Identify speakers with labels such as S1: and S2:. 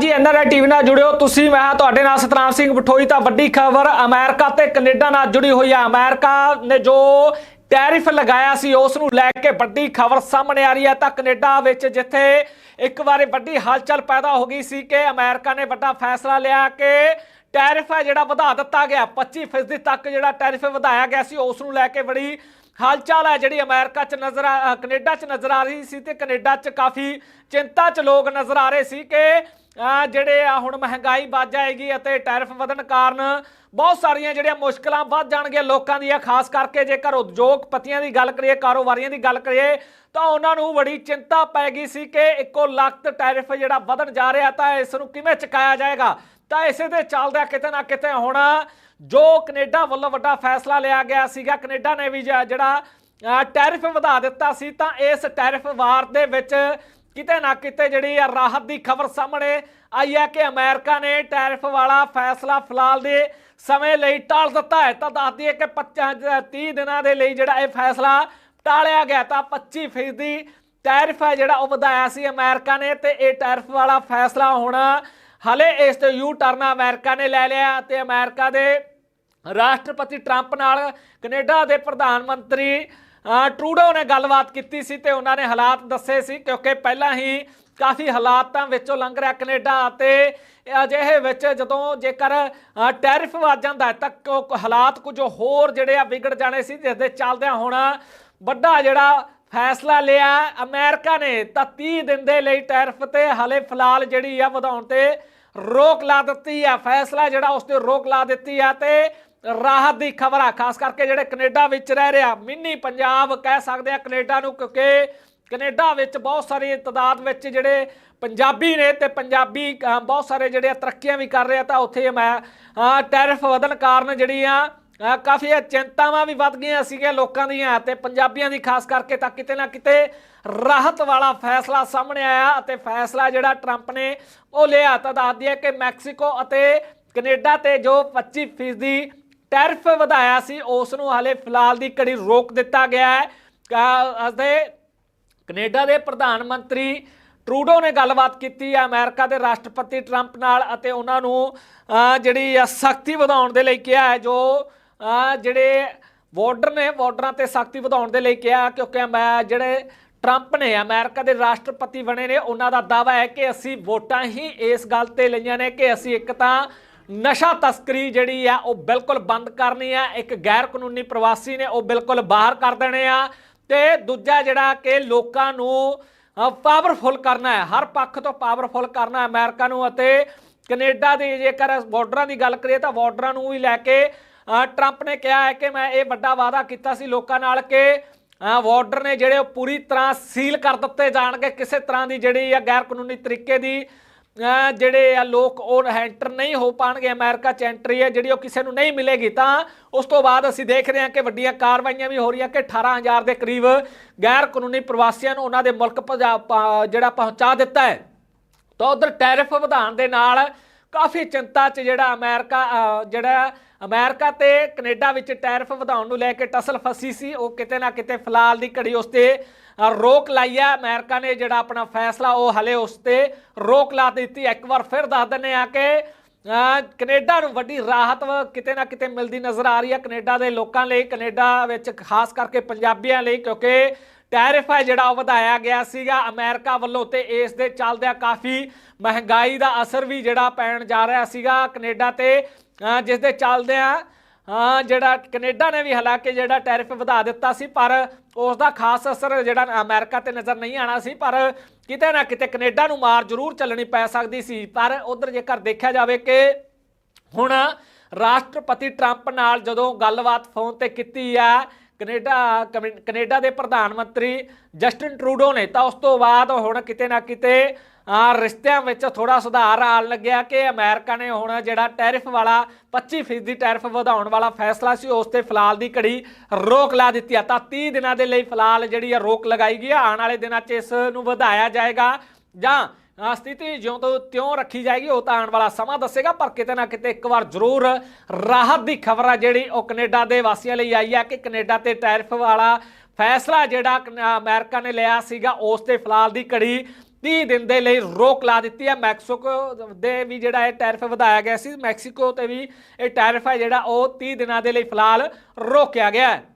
S1: ਜੀ NRI TV ਨਾਲ ਜੁੜਿਓ। ਤੁਸੀਂ ਮੈਂ ਤੁਹਾਡੇ ਨਾਲ ਸਤਨਾਮ ਸਿੰਘ ਬਠੋਈ ਤਾਂ ਵੱਡੀ ਖਬਰ ਅਮਰੀਕਾ ਤੇ ਕੈਨੇਡਾ ਨਾਲ ਜੁੜੀ ਹੋਈ ਹੈ ਅਮਰੀਕਾ ਨੇ ਜੋ ਟੈਰਿਫ ਲਗਾਇਆ ਸੀ ਉਸ ਨੂੰ ਲੈ ਕੇ ਵੱਡੀ ਖਬਰ ਸਾਹਮਣੇ ਆ ਰਹੀ ਹੈ। ਤਾਂ ਕੈਨੇਡਾ ਵਿੱਚ ਜਿੱਥੇ ਇੱਕ ਵਾਰੀ ਵੱਡੀ ਹਲਚਲ ਪੈਦਾ ਹੋ ਗਈ ਸੀ ਕਿ ਅਮਰੀਕਾ ਨੇ ਵੱਡਾ ਫੈਸਲਾ ਲਿਆ ਕਿ ਟੈਰਿਫ ਹੈ ਜਿਹੜਾ ਵਧਾ ਦਿੱਤਾ ਗਿਆ। 25% ਤੱਕ ਜਿਹੜਾ ਟੈਰਿਫ ਵਧਾਇਆ ਗਿਆ ਸੀ ਉਸ ਨੂੰ ਲੈ ਕੇ ਬੜੀ ਹਾਲਚਾਲ ਹੈ ਜਿਹੜੀ ਅਮਰੀਕਾ 'ਚ ਨਜ਼ਰ ਆ ਅ, ਕੈਨੇਡਾ 'ਚ ਨਜ਼ਰ ਆ ਰਹੀ ਸੀ। ਤੇ ਕੈਨੇਡਾ 'ਚ ਕਾਫੀ ਚਿੰਤਾ 'ਚ ਲੋਕ ਨਜ਼ਰ ਆ ਰਹੇ ਸੀ ਕਿ ਜਿਹੜੇ ਆ ਹੁਣ ਮਹਿੰਗਾਈ ਵੱਧ ਜਾਏਗੀ ਅਤੇ ਟੈਰਿਫ ਵਧਣ ਕਾਰਨ ਬਹੁਤ ਸਾਰੀਆਂ ਜਿਹੜੀਆਂ ਮੁਸ਼ਕਲਾਂ ਵੱਧ ਜਾਣਗੀਆਂ ਲੋਕਾਂ ਦੀਆਂ, ਖਾਸ ਕਰਕੇ ਜੇਕਰ ਉਦਯੋਗਪਤੀਆਂ ਦੀ ਗੱਲ ਕਰੀਏ, ਕਾਰੋਬਾਰੀਆਂ ਦੀ ਗੱਲ ਕਰੀਏ, ਤਾਂ ਉਹਨਾਂ ਨੂੰ ਬੜੀ ਚਿੰਤਾ ਪੈ ਗਈ ਸੀ ਕਿ ਇੱਕੋ ਲੱਖ ਟੈਰਿਫ ਜਿਹੜਾ ਵਧਣ ਜਾ ਰਿਹਾ ਤਾਂ ਇਸ ਨੂੰ ਕਿਵੇਂ ਚੁਕਾਇਆ ਜਾਏਗਾ। ਤਾਂ ਇਸੇ ਦੇ ਚੱਲਦਿਆਂ ਕਿਤੇ ਨਾ ਕਿਤੇ ਹੁਣ ਜੋ ਕੈਨੇਡਾ ਵੱਲੋਂ ਵੱਡਾ ਫੈਸਲਾ ਲਿਆ ਗਿਆ ਸੀਗਾ, ਕੈਨੇਡਾ ਨੇ ਵੀ ਜਿਹੜਾ ਟੈਰਿਫ ਵਧਾ ਦਿੱਤਾ ਸੀ, ਤਾਂ ਇਸ ਟੈਰਿਫ ਵਾਰ ਦੇ ਵਿੱਚ ਕਿਤੇ ਨਾ ਕਿਤੇ ਜਿਹੜੀ ਆ ਰਾਹਤ ਦੀ ਖਬਰ ਸਾਹਮਣੇ ਆਈ ਹੈ ਕਿ ਅਮਰੀਕਾ ਨੇ ਟੈਰਿਫ ਵਾਲਾ ਫੈਸਲਾ ਫਿਲਹਾਲ ਦੇ ਸਮੇਂ ਲਈ ਟਾਲ ਦਿੱਤਾ ਹੈ। ਤਾਂ ਦੱਸ ਦਈਏ ਕਿ 25 30 ਦਿਨਾਂ ਦੇ ਲਈ ਜਿਹੜਾ ਇਹ ਫੈਸਲਾ ਟਾਲਿਆ ਗਿਆ ਤਾਂ 25 ਫੀਸਦੀ ਟੈਰਿਫ ਹੈ ਜਿਹੜਾ ਉਹ ਵਧਾਇਆ ਸੀ ਅਮਰੀਕਾ ਨੇ ਤੇ ਇਹ ਟੈਰਿਫ ਵਾਲਾ ਫੈਸਲਾ ਹੁਣ ਹਲੇ ਇਸ ਤੇ ਯੂ ਟਰਨ ਅਮਰੀਕਾ ਨੇ ਲੈ ਲਿਆ ਤੇ ਅਮਰੀਕਾ ਦੇ ਰਾਸ਼ਟਰਪਤੀ ਟਰੰਪ ਨਾਲ ਕੈਨੇਡਾ ਦੇ ਪ੍ਰਧਾਨ ਮੰਤਰੀ ਟਰੂਡੋ ਨੇ ਗੱਲਬਾਤ ਕੀਤੀ ਸੀ ਤੇ ਉਹਨਾਂ ਨੇ ਹਾਲਾਤ ਦੱਸੇ ਸੀ ਕਿਉਂਕਿ ਪਹਿਲਾਂ ਹੀ ਕਾਫੀ ਹਾਲਾਤਾਂ ਵਿੱਚੋਂ ਲੰਘ ਰਿਹਾ ਕੈਨੇਡਾ ਅਤੇ ਅਜਿਹੇ ਵਿੱਚ ਜਦੋਂ ਜੇਕਰ ਅ, ਟੈਰਿਫ ਵੱਧ ਜਾਂਦਾ ਤਾਂ ਹਾਲਾਤ ਕੁਝ ਹੋਰ ਜਿਹੜੇ ਆ ਵਿਗੜ ਜਾਣੇ ਸੀ ਜਿਸ ਦੇ ਚੱਲਦਿਆਂ ਹੁਣ ਵੱਡਾ ਜਿਹੜਾ ਫੈਸਲਾ ਲਿਆ ਅਮਰੀਕਾ ਨੇ ਤਾਂ 30 ਦਿਨ ਦੇ ਲਈ ਟੈਰਿਫ ਤੇ ਹਲੇ ਫਿਲਹਾਲ ਜਿਹੜੀ ਆ ਵਧਾਉਣ ਤੇ ਰੋਕ ਲਾ ਦਿੱਤੀ ਆ। ਫੈਸਲਾ ਜਿਹੜਾ ਉਸ ਤੇ ਰੋਕ ਲਾ ਦਿੱਤੀ ਆ ਤੇ ਰਾਹਤ ਦੀ ਖਬਰ ਆ ਖਾਸ ਕਰਕੇ ਜਿਹੜੇ ਕੈਨੇਡਾ ਵਿੱਚ ਰਹਿ ਰਿਹਾ ਮਿੰਨੀ ਪੰਜਾਬ ਕਹਿ ਸਕਦੇ ਆ ਕੈਨੇਡਾ ਨੂੰ ਕਿਉਂਕਿ ਕੈਨੇਡਾ ਵਿੱਚ ਬਹੁਤ ਸਾਰੀ ਤਦਾਦ ਵਿੱਚ ਜਿਹੜੇ ਪੰਜਾਬੀ ਨੇ ਤੇ ਪੰਜਾਬੀ ਬਹੁਤ ਸਾਰੇ ਜਿਹੜੇ ਆ ਤਰੱਕੀਆਂ ਵੀ ਕਰ ਰਹੇ ਆ ਤਾਂ ਉੱਥੇ ਮੈਂ ਅ, ਟੈਰਿਫ ਵਧਣ ਕਾਰਨ ਜਿਹੜੀਆਂ ਕਾਫੀ ਚਿੰਤਾਵਾਂ ਵੀ ਵੱਧ ਗਈਆਂ ਸੀਗੀਆਂ ਲੋਕਾਂ ਦੀਆਂ ਤੇ ਪੰਜਾਬੀਆਂ ਦੀ ਖਾਸ ਕਰਕੇ ਤਾਂ ਕਿਤੇ ਨਾ ਕਿਤੇ ਰਾਹਤ ਵਾਲਾ ਫੈਸਲਾ ਸਾਹਮਣੇ ਆਇਆ ਅਤੇ ਫੈਸਲਾ ਜਿਹੜਾ ਟਰੰਪ ਨੇ ਉਹ ਲਿਆ। ਤਾਂ ਦੱਸ ਦਈਏ ਕਿ ਮੈਕਸੀਕੋ ਅਤੇ ਕੈਨੇਡਾ ਤੇ ਜੋ 25% ਟੈਰਿਫ ਵਧਾਇਆ ਸੀ ਉਸ ਨੂੰ ਹਾਲੇ ਫਿਲਹਾਲ ਦੀ ਕੜੀ ਰੋਕ ਦਿੱਤਾ ਗਿਆ ਹੈ। ਅਸਦੇ ਅਤੇ ਕੈਨੇਡਾ ਦੇ ਪ੍ਰਧਾਨ ਮੰਤਰੀ ਟਰੂਡੋ ਨੇ ਗੱਲਬਾਤ ਕੀਤੀ ਹੈ ਅਮਰੀਕਾ ਦੇ ਰਾਸ਼ਟਰਪਤੀ ਟਰੰਪ ਨਾਲ ਅਤੇ ਉਹਨਾਂ ਨੂੰ ਅਹ, ਜਿਹੜੀ ਸਖਤੀ ਵਧਾਉਣ ਦੇ ਲਈ ਕਿਹਾ ਹੈ ਜੋ ਜਿਹੜੇ ਬਾਰਡਰ ਨੇ ਬਾਰਡਰਾਂ ਤੇ ਸਖਤੀ ਵਧਾਉਣ ਦੇ ਲਈ ਕਿਹਾ ਕਿਉਂਕਿ ਮੈਂ ਜਿਹੜੇ ਟਰੰਪ ਨੇ ਅਮਰੀਕਾ ਦੇ ਰਾਸ਼ਟਰਪਤੀ ਬਣੇ ਨੇ ਉਹਨਾਂ ਦਾ ਦਾਅਵਾ ਹੈ ਕਿ ਅਸੀਂ ਵੋਟਾਂ ਹੀ ਇਸ ਗੱਲ ਤੇ ਲਈਆਂ ਨੇ ਕਿ ਅਸੀਂ ਇੱਕ ਤਾਂ ਨਸ਼ਾ ਤਸਕਰੀ ਜਿਹੜੀ ਆ ਉਹ ਬਿਲਕੁਲ ਬੰਦ ਕਰਨੀ ਆ। ਇੱਕ ਗੈਰ ਕਾਨੂੰਨੀ ਪ੍ਰਵਾਸੀ ਨੇ ਉਹ ਬਿਲਕੁਲ ਬਾਹਰ ਕਰ ਦੇਣੇ ਆ। ਤੇ ਦੂਜਾ ਜਿਹੜਾ ਕਿ ਲੋਕਾਂ ਨੂੰ ਪਾਵਰਫੁਲ ਕਰਨਾ ਹੈ। ਹਰ ਪੱਖ ਤੋਂ ਪਾਵਰਫੁਲ ਕਰਨਾ ਹੈ ਅਮਰੀਕਾ ਨੂੰ ਅਤੇ ਕੈਨੇਡਾ ਦੀ ਜੇਕਰ ਬਾਰਡਰਾਂ ਦੀ ਗੱਲ ਕਰੀਏ ਤਾਂ ਬਾਰਡਰਾਂ ਨੂੰ ਵੀ ਲੈ ਕੇ ਟਰੰਪ ਨੇ ਕਿਹਾ ਹੈ ਕਿ ਮੈਂ ਇਹ ਵੱਡਾ ਵਾਅਦਾ ਕੀਤਾ ਸੀ ਲੋਕਾਂ ਨਾਲ ਕਿ ਅ, ਬਾਰਡਰ ਨੇ ਜਿਹੜੇ ਉਹ ਪੂਰੀ ਤਰ੍ਹਾਂ ਸੀਲ ਕਰ ਦਿੱਤੇ ਜਾਣਗੇ। ਕਿਸੇ ਤਰ੍ਹਾਂ ਦੀ ਜਿਹੜੀ ਆ ਗੈਰ ਕਾਨੂੰਨੀ ਤਰੀਕੇ ਦੀ ਜਿਹੜੇ ਆ ਲੋਕ ਉਹ ਐਂਟਰ ਨਹੀਂ ਹੋ ਪਾਣਗੇ, ਅਮਰੀਕਾ ਚ ਐਂਟਰੀ ਹੈ, ਜਿਹੜੀ ਉਹ ਕਿਸੇ ਨੂੰ ਨਹੀਂ ਮਿਲੇਗੀ, ਤਾਂ ਉਸ ਤੋਂ ਬਾਅਦ ਅਸੀਂ ਦੇਖ ਰਹੇ ਹਾਂ ਕਿ ਵੱਡੀਆਂ ਕਾਰਵਾਈਆਂ ਵੀ ਹੋ ਰਹੀਆਂ ਕਿ 18000 ਦੇ ਕਰੀਬ ਗੈਰ ਕਾਨੂੰਨੀ ਪ੍ਰਵਾਸੀਆਂ ਨੂੰ ਉਹਨਾਂ ਦੇ ਮੁਲਕ ਭਜਾ- ਪ- ਜਿਹੜਾ ਪਹੁੰਚਾ ਦਿੱਤਾ ਹੈ। ਤਾਂ ਉਧਰ ਟੈਰਿਫ ਵਧਾਉਣ ਦੇ ਨਾਲ ਕਾਫੀ ਚਿੰਤਾ 'ਚ ਜਿਹੜਾ ਅਮਰੀਕਾ ਜਿਹੜਾ ਅਮਰੀਕਾ ਤੇ ਕੈਨੇਡਾ ਵਿੱਚ ਟੈਰਿਫ ਵਧਾਉਣ ਨੂੰ ਲੈ ਕੇ ਟਸਲ ਫਸੀ ਸੀ, ਉਹ ਕਿਤੇ ਨਾ ਕਿਤੇ ਫਿਲਹਾਲ ਦੀ ਘੜੀ ਉਸ ਤੇ ਰੋਕ ਲਾਈ ਹੈ ਅਮਰੀਕਾ ਨੇ ਜਿਹੜਾ ਆਪਣਾ ਫੈਸਲਾ ਉਹ ਹਲੇ ਉਸ ਤੇ ਰੋਕ ਲਾ ਦਿੱਤੀ। ਇੱਕ ਵਾਰ ਫਿਰ ਦੱਸ ਦਿੰਦੇ ਆ ਕਿ ਅਹ, ਕੈਨੇਡਾ ਨੂੰ ਵੱਡੀ ਰਾਹਤ ਕਿਤੇ ਨਾ ਕਿਤੇ ਮਿਲਦੀ ਨਜ਼ਰ ਆ ਰਹੀ ਹੈ। ਕੈਨੇਡਾ ਦੇ ਲੋਕਾਂ ਲਈ ਕੈਨੇਡਾ ਵਿੱਚ ਖਾਸ ਕਰਕੇ ਪੰਜਾਬੀਆਂ ਲਈ ਕਿਉਂਕਿ ਟੈਰਿਫ ਹੈ ਜਿਹੜਾ ਉਹ ਵਧਾਇਆ ਗਿਆ ਸੀਗਾ। ਅਮਰੀਕਾ ਵੱਲੋਂ ਤੇ ਇਸ ਦੇ ਚੱਲਦਿਆਂ ਕਾਫੀ ਮਹਿੰਗਾਈ ਦਾ ਅਸਰ ਵੀ ਜਿਹੜਾ ਪੈਣ ਜਾ ਰਿਹਾ ਸੀਗਾ ਕੈਨੇਡਾ ਤੇ। ਜਿਸ ਦੇ ਚੱਲਦਿਆਂ ਜਿਹੜਾ ਕੈਨੇਡਾ ਨੇ ਵੀ ਹਾਲਾਂਕਿ ਜਿਹੜਾ ਟੈਰਿਫ ਵਧਾ ਦਿੱਤਾ ਸੀ, ਪਰ ਉਸ ਦਾ ਖਾਸ ਅਸਰ ਜਿਹੜਾ ਅਮਰੀਕਾ ਤੇ ਨਜ਼ਰ ਨਹੀਂ ਆਣਾ ਸੀ, ਪਰ ਕਿਤੇ ਨਾ ਕਿਤੇ ਕੈਨੇਡਾ ਨੂੰ ਮਾਰ ਜ਼ਰੂਰ ਚੱਲਣੀ ਪੈ ਸਕਦੀ ਸੀ। ਪਰ ਉਧਰ ਜੇਕਰ ਦੇਖਿਆ ਜਾਵੇ ਕਿ ਹੁਣ ਰਾਸ਼ਟਰਪਤੀ ਟਰੰਪ ਨਾਲ ਜਦੋਂ ਗੱਲਬਾਤ ਫੋਨ ਤੇ ਕੀਤੀ ਆ ਕੈਨੇਡਾ, ਕਮਿ- ਕੈਨੇਡਾ ਦੇ ਪ੍ਰਧਾਨ ਮੰਤਰੀ ਜਸਟਿਨ ਟਰੂਡੋ ਨੇ ਤਾਂ ਉਸ ਤੋਂ ਬਾਅਦ ਹੁਣ ਕਿਤੇ ਨਾ ਕਿਤੇ ਰਿਸ਼ਤਿਆਂ ਵਿੱਚ ਥੋੜਾ ਸੁਧਾਰ ਆਉਣ ਲੱਗਿਆ ਕਿ ਅਮਰੀਕਾ ਨੇ ਹੁਣ ਜਿਹੜਾ ਟੈਰਿਫ ਵਾਲਾ 25% ਦੀ ਟੈਰਿਫ ਵਧਾਉਣ ਵਾਲਾ ਫੈਸਲਾ ਸੀ, ਉਸ ਤੇ ਫਿਲਹਾਲ ਦੀ ਘੜੀ ਰੋਕ ਲਾ ਦਿੱਤੀ ਆ। ਤਾਂ 30 ਦਿਨਾਂ ਦੇ ਲਈ ਫਿਲਹਾਲ ਜਿਹੜੀ ਆ ਰੋਕ ਲਗਾਈ ਗਈ ਆ। ਆਉਣ ਵਾਲੇ ਦਿਨਾਂ 'ਚ ਇਸ ਨੂੰ ਵਧਾਇਆ ਜਾਏਗਾ ਜਾਂ ਸਥਿਤੀ ਜਿਉਂ ਤੋਂ ਤਿਉਂ ਰੱਖੀ ਜਾਏਗੀ, ਉਹ ਤਾਂ ਆਉਣ ਵਾਲਾ ਸਮਾਂ ਦੱਸੇਗਾ, ਪਰ ਕਿਤੇ ਨਾ ਕਿਤੇ ਇੱਕ ਵਾਰ ਜ਼ਰੂਰ ਰਾਹਤ ਦੀ ਖਬਰ ਆ ਜਿਹੜੀ ਉਹ ਕੈਨੇਡਾ ਦੇ ਵਾਸੀਆਂ ਲਈ ਆਈ ਆ ਕਿ ਕੈਨੇਡਾ ਤੇ ਟੈਰਿਫ ਵਾਲਾ ਫੈਸਲਾ ਜਿਹੜਾ ਕਨ- ਅਮਰੀਕਾ ਨੇ ਲਿਆ ਸੀਗਾ, ਉਸ ਤੇ ਫਿਲਹਾਲ ਦੀ ਘੜੀ 30 ਦਿਨ ਦੇ ਲਈ ਰੋਕ ਲਾ ਦਿੱਤੀ ਹੈ ਮੈਕਸੀਕੋ ਦੇ ਵੀ ਜਿਹੜਾ ਇਹ ਟੈਰਿਫ ਵਧਾਇਆ ਗਿਆ ਸੀ, ਮੈਕਸੀਕੋ ਤੇ ਵੀ ਇਹ ਟੈਰਿਫ ਹੈ ਜਿਹੜਾ ਉਹ 30 ਦਿਨਾਂ ਦੇ ਲਈ ਫਿਲਹਾਲ ਰੋਕਿਆ ਗਿਆ। ਹੈ